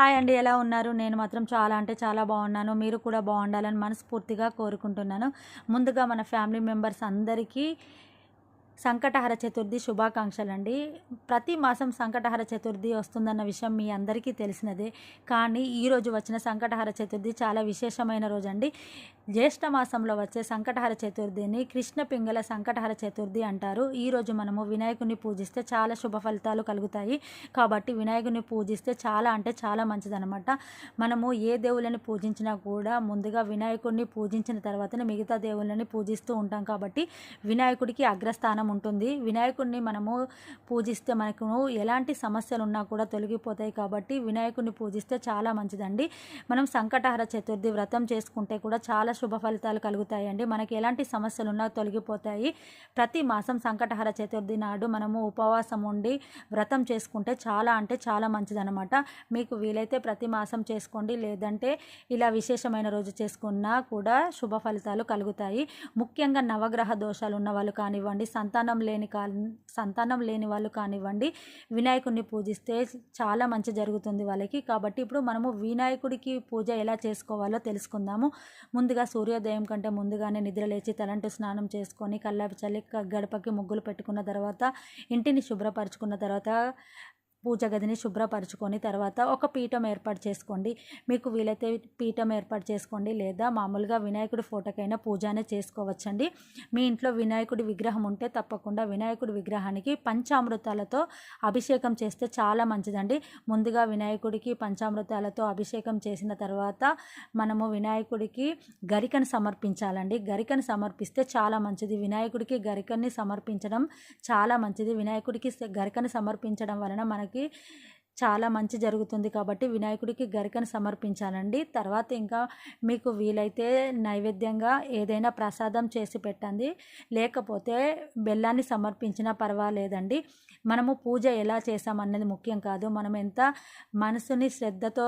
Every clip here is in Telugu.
హాయ్ అండి ఎలా ఉన్నారు? నేను మాత్రం చాలా అంటే చాలా బాగున్నాను. మీరు కూడా బాగుండాలని మనస్ఫూర్తిగా కోరుకుంటున్నాను. ముందుగా మన ఫ్యామిలీ మెంబర్స్ అందరికీ సంకటహర చతుర్థి శుభాకాంక్షలు అండి ప్రతి మాసం సంకటహర చతుర్థి వస్తుందన్న విషయం మీ అందరికీ తెలిసినదే. కానీ ఈరోజు వచ్చిన సంకటహర చతుర్థి చాలా విశేషమైన రోజు అండి జ్యేష్ఠ మాసంలో వచ్చే సంకటహర చతుర్థిని కృష్ణ పింగళ సంకటహర చతుర్థి అంటారు. ఈరోజు మనము వినాయకుని పూజిస్తే చాలా శుభ ఫలితాలు కలుగుతాయి. కాబట్టి వినాయకుని పూజిస్తే చాలా అంటే చాలా మంచిదనమాట మనము ఏ దేవుళ్ళని పూజించినా కూడా ముందుగా వినాయకుడిని పూజించిన తర్వాతనే మిగతా దేవుళ్ళని పూజిస్తూ ఉంటాం కాబట్టి వినాయకుడికి అగ్రస్థానం ఉంటుంది. వినాయకుడిని మనము పూజిస్తే మనకు ఎలాంటి సమస్యలు ఉన్నా కూడా తొలగిపోతాయి కాబట్టి వినాయకుడిని పూజిస్తే చాలా మంచిదండి. మనం సంకటహర చతుర్థి వ్రతం చేసుకుంటే కూడా చాలా శుభ ఫలితాలు కలుగుతాయండి. మనకి ఎలాంటి సమస్యలు ఉన్నా తొలగిపోతాయి. ప్రతి మాసం సంకటహర చతుర్థి నాడు మనము ఉపవాసం ఉండి వ్రతం చేసుకుంటే చాలా అంటే చాలా మంచిదనమాట మీకు వీలైతే ప్రతి మాసం చేసుకోండి. లేదంటే ఇలా విశేషమైన రోజు చేసుకున్నా కూడా శుభ ఫలితాలు కలుగుతాయి. ముఖ్యంగా నవగ్రహ దోషాలు ఉన్న వాళ్ళు కానివ్వండి సంత సంతానం లేని కా సంతానం లేని వాళ్ళు కానివ్వండి వినాయకుడిని పూజిస్తే చాలా మంచి జరుగుతుంది వాళ్ళకి. కాబట్టి ఇప్పుడు మనము వినాయకుడికి పూజ ఎలా చేసుకోవాలో తెలుసుకుందాము. ముందుగా సూర్యోదయం కంటే ముందుగానే నిద్రలేచి తలంటు స్నానం చేసుకొని కల్లాపి చల్లి గడపకి ముగ్గులు పెట్టుకున్న తర్వాత ఇంటిని శుభ్రపరచుకున్న తర్వాత పూజ గదిని శుభ్రపరచుకొని తర్వాత ఒక పీఠం ఏర్పాటు చేసుకోండి. మీకు వీలైతే పీఠం ఏర్పాటు చేసుకోండి లేదా మామూలుగా వినాయకుడి ఫోటోకైనా పూజనే చేసుకోవచ్చండి. మీ ఇంట్లో వినాయకుడి విగ్రహం ఉంటే తప్పకుండా వినాయకుడి విగ్రహానికి పంచామృతాలతో అభిషేకం చేస్తే చాలా మంచిదండి. ముందుగా వినాయకుడికి పంచామృతాలతో అభిషేకం చేసిన తర్వాత మనము వినాయకుడికి గరికను సమర్పించాలండి. గరికను సమర్పిస్తే చాలా మంచిది. వినాయకుడికి గరికని సమర్పించడం చాలా మంచిది. వినాయకుడికి గరికను సమర్పించడం వలన మనకి के చాలా మంచి జరుగుతుంది కాబట్టి వినాయకుడికి గరికను సమర్పించాలండి. తర్వాత ఇంకా మీకు వీలైతే నైవేద్యంగా ఏదైనా ప్రసాదం చేసి పెట్టండి. లేకపోతే బెల్లాన్ని సమర్పించినా పర్వాలేదండి. మనము పూజ ఎలా చేసామన్నది ముఖ్యం కాదు. మనం ఎంత మనసుని శ్రద్ధతో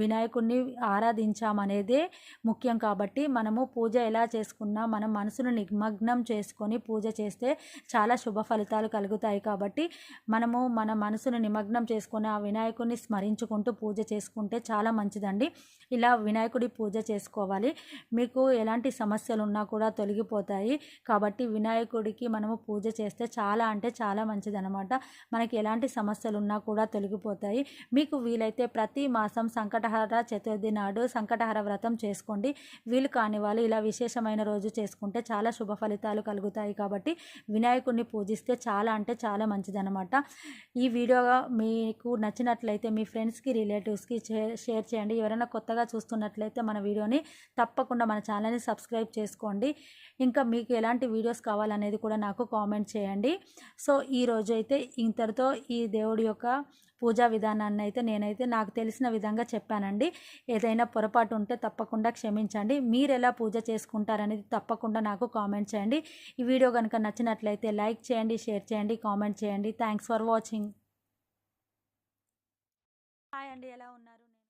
వినాయకుడిని ఆరాధించామనేదే ముఖ్యం కాబట్టి మనము పూజ ఎలా చేసుకున్నా మనం మనసును నిమగ్నం చేసుకొని పూజ చేస్తే చాలా శుభ ఫలితాలు కలుగుతాయి కాబట్టి మనము మన మనసును నిమగ్నం చేసుకొని ఆ వినాయకుడిని స్మరించుకుంటూ పూజ చేసుకుంటే చాలా మంచిదండి. ఇలా వినాయకుడి పూజ చేసుకోవాలి. మీకు ఎలాంటి సమస్యలు ఉన్నా కూడా తొలగిపోతాయి. కాబట్టి వినాయకుడికి మనము పూజ చేస్తే చాలా అంటే చాలా మంచిది అనమాట మనకి ఎలాంటి సమస్యలు ఉన్నా కూడా తొలగిపోతాయి. మీకు వీలైతే ప్రతి మాసం సంకటహర చతుర్థి నాడు సంకటహర వ్రతం చేసుకోండి. వీలు కాని వాళ్ళు ఇలా విశేషమైన రోజు చేసుకుంటే చాలా శుభ ఫలితాలు కలుగుతాయి కాబట్టి వినాయకుడిని పూజిస్తే చాలా అంటే చాలా మంచిదనమాట ఈ వీడియో మీకు నచ్చినట్లయితే మీ ఫ్రెండ్స్కి రిలేటివ్స్కి షేర్ చేయండి. ఎవరైనా కొత్తగా చూస్తున్నట్లయితే మన వీడియోని తప్పకుండా మన ఛానల్ని సబ్స్క్రైబ్ చేసుకోండి. ఇంకా మీకు ఎలాంటి వీడియోస్ కావాలనేది కూడా నాకు కామెంట్ చేయండి. సో ఈ రోజు అయితే ఇంతటితో ఈ దేవుడి యొక్క పూజా విధానాన్ని అయితే నేనైతే నాకు తెలిసిన విధంగా చెప్పానండి. ఏదైనా పొరపాటు ఉంటే తప్పకుండా క్షమించండి. మీరు ఎలా పూజ చేసుకుంటారనేది తప్పకుండా నాకు కామెంట్ చేయండి. ఈ వీడియో కనుక నచ్చినట్లయితే లైక్ చేయండి షేర్ చేయండి కామెంట్ చేయండి. Thanks for watching. హాయ్ అండి ఎలా ఉన్నారు?